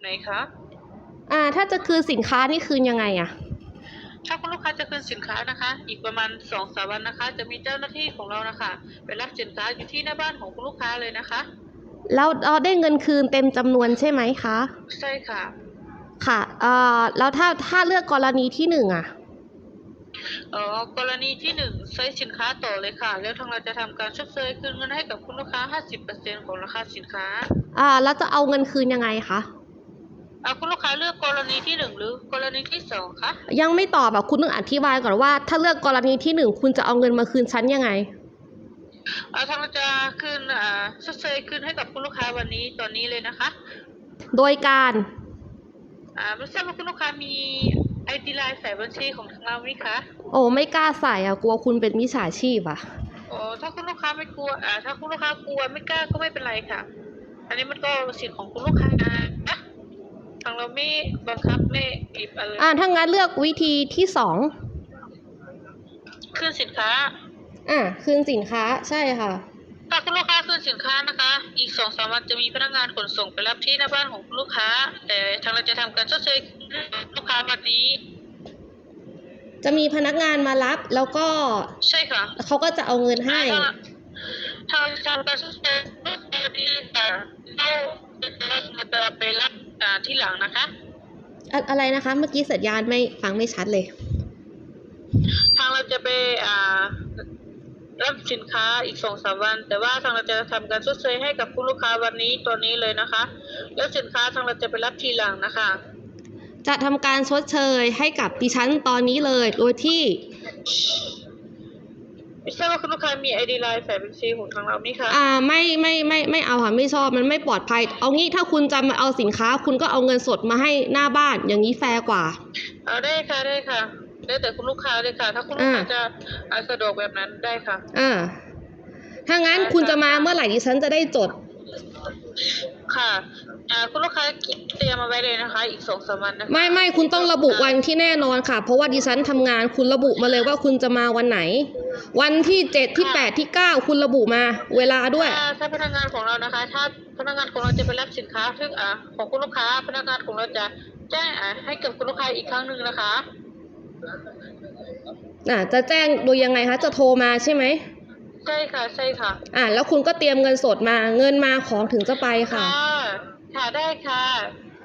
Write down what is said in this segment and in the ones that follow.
ไหนคะ อ่า ถ้าจะคืนสินค้านี่คืนยังไงอะถ้าคุณลูกค้าจะคืนสินค้านะคะ อีกประมาณสองสามวันนะคะ จะมีเจ้าหน้าที่ของเรานะคะไปรับสินค้าอยู่ที่หน้าบ้านของคุณลูกค้าเลยนะคะ แล้วเราได้เงินคืนเต็มจำนวนใช่ไหมคะ ใช่ค่ะ ค่ะเอ่อแล้วถ้าถ้าเลือกกรณีที่หนึ่งอะเอ่อกรณีที่หนึ่งใช้สินค้าต่อเลยค่ะ แล้วทางเราจะทำการชดเชยคืนเงินให้กับคุณลูกค้า 50%ของราคาสินค้า อ่าแล้วจะเอาเงินคืนยังไงคะ อ่าคุณลูกค้าเลือกกรณีที่หนึ่งหรือกรณีที่สองคะยังไม่ตอบแบบคุณต้องอธิบายก่อนว่า ถ้าเลือกกรณีที่หนึ่งคุณจะเอาเงินมาคืนฉันยังไงอ่าทางเราจะคืนอ่าชดเชยคืนให้กับคุณลูกค้าวันนี้ตอนนี้เลยนะคะ โดยการอ่าไม่ทราบว่าคุณลูกค้ามีไอดีไลน์ใส่บัญชีของทางเราไหมคะโอ้ไม่กล้าใส่อะกลัวคุณเป็นมิจฉาชีพอะโอ้ถ้าคุณลูกค้าไม่กลัวอ่าถ้าคุณลูกค้ากลัวไม่กล้าก็ไม่เป็นไรค่ะ อันนี้มันก็สิทธิ์ของคุณลูกค้านะ ทางเราไม่บังคับไม่บีบอะไรอ่าถ้างั้นเลือกวิธีที่สองคืนสินค้า อ่าคืนสินค้าใช่ค่ะถ้าคุณลูกค้าคืนสินค้านะคะ อีกสองสามวันจะมีพนักงานขนส่งไปรับที่หน้าบ้านของคุณลูกค้า แต่ทางเราจะทำการชดเชยลูกค้าวันนี้ จะมีพนักงานมารับแล้วก็ใช่ค่ะเขาก็จะเอาเงินให้ทางทางการชดเชยลูกค้าที่แต่เราจะไปรับอ่าที่หลังนะคะ อะอะไรนะคะ เมื่อกี้สัญญาณไม่ฟังไม่ชัดเลย ทางเราจะไปอ่ารับสินค้าอีกสองสามวัน แต่ว่าทางเราจะทำการชดเชยให้กับคุณลูกค้าวันนี้ตัวนี้เลยนะคะ แล้วสินค้าทางเราจะไปรับทีหลังนะคะ จะทำการชดเชยให้กับดิฉันตอนนี้เลย โดยที่ ไม่ใช่ว่าคุณลูกค้ามีไอดีไลน์ใส่บัญชีของทางเราไหมคะอ่าไม่ไม่ไม่ไม่เอาค่ะไม่ชอบมันไม่ปลอดภัย เอางี้ถ้าคุณจะมาเอาสินค้า คุณก็เอาเงินสดมาให้หน้าบ้านอย่างนี้แฟร์กว่า เอาได้ค่ะได้ค่ะแล้วแต่คุณลูกค้าเลยค่ะ ถ้าคุณลูกค้าอ่า จะอ่าสะดวกแบบนั้นได้ค่ะ อ่าถ้างั้นคุณจะมาเมื่อไหร่ดิฉันจะได้จด ค่ะ อ่าคุณลูกค้าเตรียมมาไว้เลยนะคะ อีกสองสามวันนะคะไม่ไม่คุณต้องระบุวันที่แน่นอนค่ะ เพราะว่าดิฉันทำงานคุณระบุมาเลยว่าคุณจะมาวันไหน วันที่เจ็ดที่แปดที่เก้าคุณระบุมา เวลาด้วย ถ้าถ้าพนักงานของเรานะคะ ถ้าพนักงานของเราจะไปรับสินค้าซึ่งอ่าของคุณลูกค้า พนักงานของเราจะแจ้งอ่าให้กับคุณลูกค้าอีกครั้งหนึ่งนะคะ อ่าจะแจ้งโดยยังไงคะจะโทรมาใช่ไหมใช่ค่ะใช่ค่ะอ่าแล้วคุณก็เตรียมเงินสดมาเงินมาของถึงจะไปค่ะ ค่ะได้ค่ะ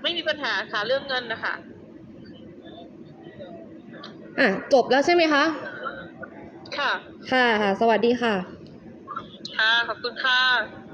ไม่มีปัญหาค่ะเรื่องเงินนะคะอะจบแล้วใช่ไหมคะ ค่ะ ค่ะค่ะ สวัสดีค่ะ ค่ะ ขอบคุณค่ะ